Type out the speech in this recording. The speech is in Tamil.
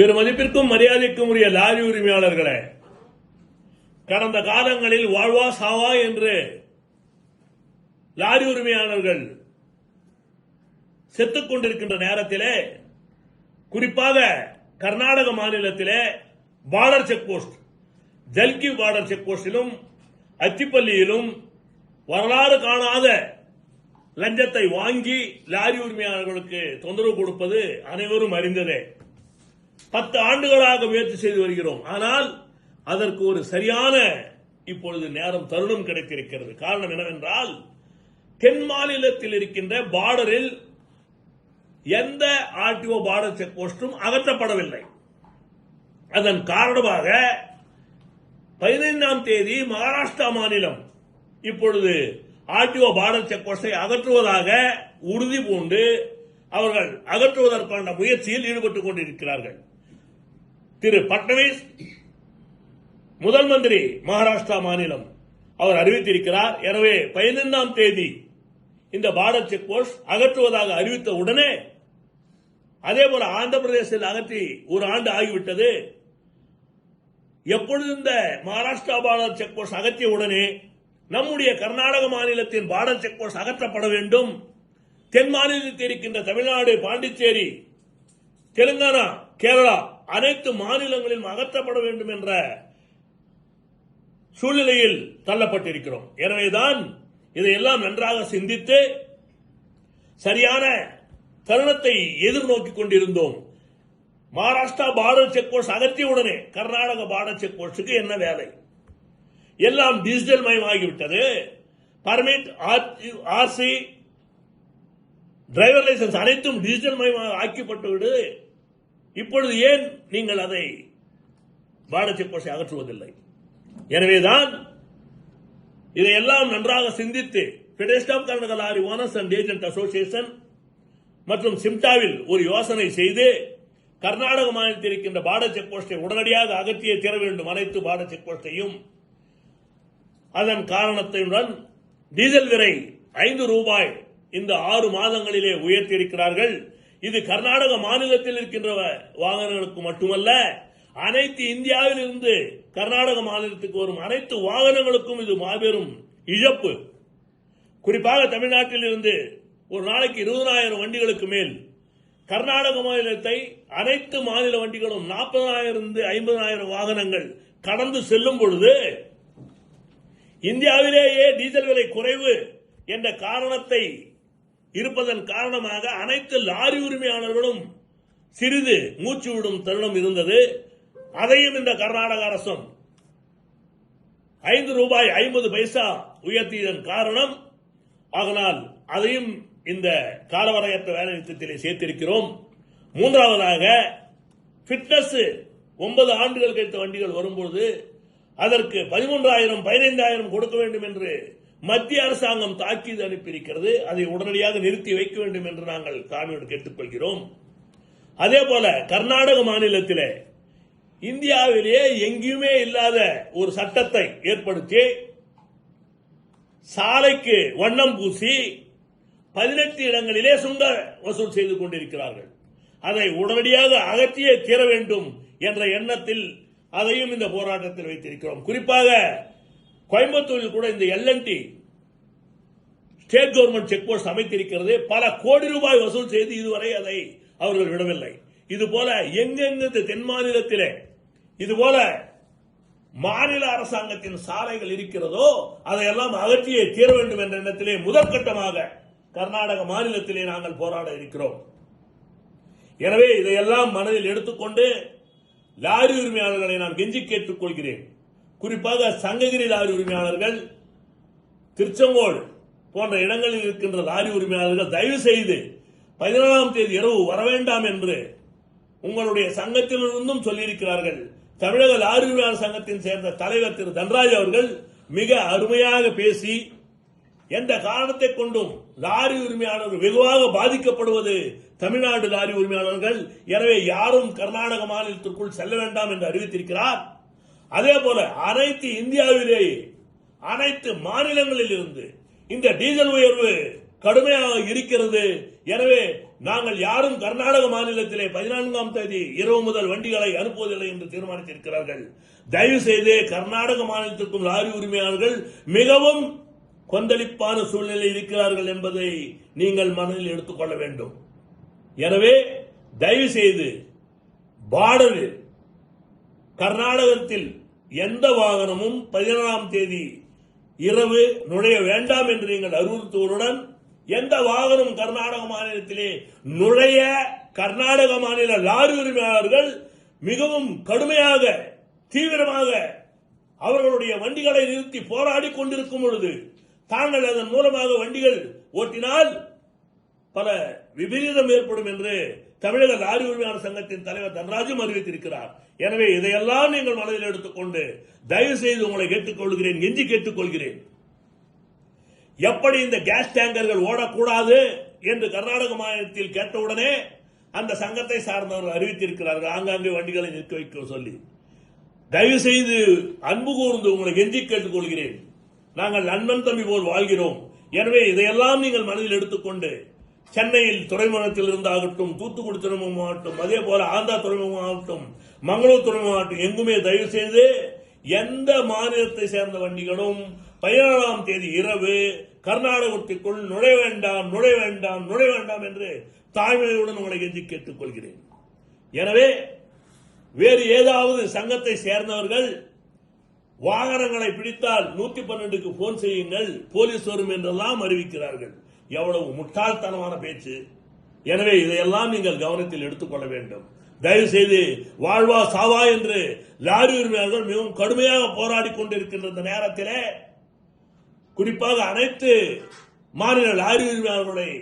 பெருமதிப்பிற்கும் மரியாதைக்கும் உரிய லாரி உரிமையாளர்களே கடந்த காலங்களில் வாழ்வா சாவா என்று லாரி உரிமையாளர்கள் செத்துக் கொண்டிருக்கின்ற நேரத்திலே குறிப்பாக கர்நாடக மாநிலத்திலே border check post Jalki border check போஸ்டிலும் அத்திப்பள்ளியிலும் வரலாறு காணாத லஞ்சத்தை வாங்கி லாரி உரிமையாளர்களுக்கு தொந்தரவு கொடுப்பது அனைவரும் அறிந்ததே. பத்து ஆண்டுகளாக முயற்சி செய்து வருகிறோம். ஆனால் அதற்கு ஒரு சரியான இப்பொழுது நேரம் தருணம் கிடைத்திருக்கிறது. காரணம் என்னவென்றால் தென் மாநிலத்தில் இருக்கின்ற பார்டரில் எந்த ஆர்டிஓ பார்டர் செக் போஸ்டும் அகற்றப்படவில்லை. அதன் காரணமாக பதினைந்தாம் தேதி மகாராஷ்டிரா மாநிலம் இப்பொழுது ஆர்டிஓ பார்டர் செக் போஸ்டை அகற்றுவதாக உறுதி பூண்டு அவர்கள் அகற்றுவதற்கான முயற்சியில் ஈடுபட்டுக் கொண்டிருக்கிறார்கள். திரு பட்னவிஸ் முதல் மந்திரி மகாராஷ்டிரா மாநிலம். அவர் அறிவித்திருக்கிறார் எனவே பதினைந்தாம் தேதி இந்த பார்டர் செக் போஸ்ட் அகற்றுவதாக அறிவித்த உடனே அதே போல ஆந்திர பிரதேசத்தில் அகற்றி ஒரு ஆண்டு ஆகிவிட்டது. எப்பொழுது இந்த மகாராஷ்டிரா பார்டர் செக் போஸ்ட் அகற்றிய உடனே நம்முடைய கர்நாடக மாநிலத்தின் பார்டர் செக் போஸ்ட் அகற்றப்பட வேண்டும். தென் மாநிலத்தில் இருக்கின்ற தமிழ்நாடு பாண்டிச்சேரி தெலுங்கானா கேரளா அனைத்து மாநிலங்களிலும் அகற்றப்பட வேண்டும் என்ற சூழ்நிலையில் தள்ளப்பட்டிருக்கிறோம். எனவேதான் இதையெல்லாம் நன்றாக சிந்தித்து சரியான தருணத்தை எதிர்நோக்கிக் கொண்டிருந்தோம். மகாராஷ்டிரா பார்டர் செக் போஸ்ட் அகற்றிய உடனே கர்நாடக பார்டர் செக் போஸ்டுக்கு என்ன வேலை? எல்லாம் டிஜிட்டல் மயமாகிவிட்டது. பர்மிட் ஆர்சி டிரைவர் லைசன்ஸ் அனைத்தும் டிஜிட்டல் மயமாக ஆக்கப்பட்டு விடு. இப்பொழுது ஏன் நீங்கள் அதை பாரதிய கோஷை அகற்றுவதில்லை? எனவேதான் இதையெல்லாம் நன்றாக சிந்தித்து federation of Karnataka lorry owners and agent association மற்றும் சிம்டாவில் ஒரு யோசனை செய்து கர்நாடக மாநிலத்தில் இருக்கின்ற பார்டர் செக் போஸ்டை உடனடியாக அகற்றியே தீர வேண்டும் அனைத்து பார்டர் செக் போஸ்டையும் அதன் காரணத்துடன் டீசல் விலை ஐந்து ரூபாய் இந்த ஆறு மாதங்களிலே உயர்த்தியிருக்கிறார்கள். இது கர்நாடக மாநிலத்தில் இருக்கின்ற வாகனங்களுக்கு மட்டுமல்ல அனைத்து இந்தியாவில் இருந்து கர்நாடக மாநிலத்துக்கு வரும் அனைத்து வாகனங்களுக்கும் இது மாபெரும் இழப்பு. குறிப்பாக தமிழ்நாட்டில் இருந்து ஒரு நாளைக்கு இருபதாயிரம் வண்டிகளுக்கு மேல் கர்நாடக மாநிலத்தை அனைத்து மாநில வண்டிகளும் நாற்பதாயிரம் இருந்து ஐம்பதாயிரம் வாகனங்கள் கடந்து செல்லும் பொழுது இந்தியாவிலேயே டீசல் விலை குறைவு என்ற காரணத்தை இருப்பதன் காரணமாக அனைத்து லாரி உரிமையாளர்களும் சிறிது மூச்சு விடும் தருணம் இருந்தது. அதையும் இந்த கர்நாடக அரசும் ஐந்து ரூபாய் ஐம்பது பைசா உயர்த்தியதன் காரணம் ஆகனால் அதையும் இந்த காலவரையற்ற வேலை நிறுத்தத்திலே சேர்த்திருக்கிறோம். மூன்றாவதாக ஃபிட்னஸ் ஒன்பது ஆண்டுகள் கழித்த வண்டிகள் வரும்பொழுது அதற்கு பதிமூன்றாயிரம் பதினைந்தாயிரம் கொடுக்க வேண்டும் என்று மத்திய அரசாங்கம் தாக்கீது அனுப்பியிருக்கிறது. அதை உடனடியாக நிறுத்தி வைக்க வேண்டும் என்று நாங்கள் தாழ்மையோடு கேட்டுக்கொள்கிறோம். அதே போல கர்நாடக மாநிலத்தில் இந்தியாவிலேயே எங்கேயுமே இல்லாத ஒரு சட்டத்தை ஏற்படுத்தி சாலைக்கு வண்ணம் பூசி பதினெட்டு இடங்களிலே சுங்க வசூல் செய்து கொண்டிருக்கிறார்கள். அதை உடனடியாக அகற்றியே தீர வேண்டும் என்ற எண்ணத்தில் அதையும் இந்த போராட்டத்தில் வைத்திருக்கிறோம். குறிப்பாக கோயம்புத்தூரில் கூட இந்த L and T state government check post அமைத்திருக்கிறது பல கோடி ரூபாய் வசூல் செய்து இதுவரை அதை அவர்கள் விடவில்லை. இதுபோல எங்கெங்கு தென் மாநிலத்திலே இதுபோல மாநில அரசாங்கத்தின் சாலைகள் இருக்கிறதோ அதையெல்லாம் அகற்றியே தீர வேண்டும் என்ற எண்ணத்திலே முதற்கட்டமாக கர்நாடக மாநிலத்திலே நாங்கள் போராட இருக்கிறோம். எனவே இதையெல்லாம் மனதில் எடுத்துக்கொண்டு லாரி உரிமையாளர்களை நான் கெஞ்சி கேட்டுக் கொள்கிறேன் குறிப்பாக சங்ககிரி லாரி உரிமையாளர்கள் திருச்செங்கோடு போன்ற இடங்களில் இருக்கின்ற லாரி உரிமையாளர்கள் தயவு செய்து பதினேழாம் தேதி இரவு வர வேண்டாம் என்று உங்களுடைய சங்கத்திலிருந்தும் சொல்லியிருக்கிறார்கள். தமிழக லாரி உரிமையாளர் சங்கத்தின் சேர்ந்த தலைவர் திரு தன்ராஜ் அவர்கள் மிக அருமையாக பேசி எந்த காரணத்தை கொண்டும் லாரி உரிமையாளர்கள் வெகுவாக பாதிக்கப்படுவது தமிழ்நாடு லாரி உரிமையாளர்கள்? எனவே யாரும் கர்நாடக மாநிலத்திற்குள் செல்ல வேண்டாம் என்று அறிவித்திருக்கிறார். அதே போல அனைத்து இந்தியாவிலேயே அனைத்து மாநிலங்களில் இருந்து இந்த டீசல் உயர்வு கடுமையாக இருக்கிறது. எனவே நாங்கள் யாரும் கர்நாடக மாநிலத்திலே பதினான்காம் தேதி இரவு முதல் வண்டிகளை அனுப்புவதில்லை என்று தீர்மானித்திருக்கிறார்கள். தயவு செய்து கர்நாடக மாநிலத்திற்கும் லாரி உரிமையாளர்கள் மிகவும் கொந்தளிப்பான சூழ்நிலையில் இருக்கிறார்கள் என்பதை நீங்கள் மனதில் எடுத்துக்கொள்ள வேண்டும். எனவே தயவு செய்து பார்டரில் கர்நாடகத்தில் எந்த வாகனமும் பதினேழாம் தேதி இரவு நுழைய வேண்டாம் என்று நீங்கள் அறிவுறுத்துவதுடன் எந்த வாகனம் கர்நாடக மாநிலத்திலே நுழைய கர்நாடக மாநில லாரி உரிமையாளர்கள் மிகவும் கடுமையாக தீவிரமாக அவர்களுடைய வண்டிகளை நிறுத்தி போராடி கொண்டிருக்கும் பொழுது தாங்கள் அதன் மூலமாக வண்டிகள் ஓட்டினால் பல விபரீதம் ஏற்படும் என்று தமிழக லாரி உரிமையாளர் சங்கத்தின் தலைவர் தன்ராஜும் அறிவித்திருக்கிறார். எனவே இதையெல்லாம் நீங்கள் மனதில் எடுத்துக்கொண்டு தயவு செய்து உங்களை கேட்டுக்கொள்கிறேன் எஞ்சி கேட்டுக்கொள்கிறேன். எப்படி இந்த கேஸ் டேங்கர்கள் ஓடக்கூடாது என்று கர்நாடக மாநிலத்தில் கேட்டவுடனே அந்த சங்கத்தை சார்ந்தவர்கள் அறிவித்திருக்கிறார்கள். ஆங்காங்கே வண்டிகளை நிற்க வைக்க சொல்லி. தயவு செய்து அன்பு கூர்ந்து உங்களை கெஞ்சி கேட்டுக்கொள்கிறேன். நாங்கள் நண்பன் தம்பி போல் வாழ்கிறோம். எனவே இதையெல்லாம் நீங்கள் மனதில் எடுத்துக்கொண்டு சென்னையில் துறைமுகத்தில் இருந்தாகட்டும் தூத்துக்குடி துறைமுகமாகட்டும் அதே போல ஆந்திரா துறைமுகமாகட்டும் மங்களூர் துறைமுகமாகட்டும் எங்குமே தயவு செய்து எந்த மாநிலத்தை சேர்ந்த வண்டிகளும் பதினேழாம் தேதி இரவு கர்நாடகத்திற்குள் நுழைய வேண்டாம் நுழைய வேண்டாம் நுழைய வேண்டாம் என்று தாய்மொழியுடன் உங்களை கெஞ்சி கேட்டுக்கொள்கிறேன். எனவே வேறு ஏதாவது சங்கத்தை சேர்ந்தவர்கள் வாகனங்களை பிடித்தால் நூத்தி பன்னெண்டுக்கு போன் செய்யுங்கள் போலீஸ் வரும் என்றெல்லாம் அறிவிக்கிறார்கள். எவ்வளவு முட்டாள்தனமான பேச்சு. எனவே இதையெல்லாம் நீங்கள் கவனத்தில் எடுத்துக்கொள்ள வேண்டும். தயவு செய்து வாழ்வா சாவா என்று லாரி உரிமையாளர்கள் மிகவும் கடுமையாக போராடி கொண்டிருக்கின்ற இந்த நேரத்திலே குறிப்பாக அனைத்து மாநில லாரி உரிமையாளர்களுடைய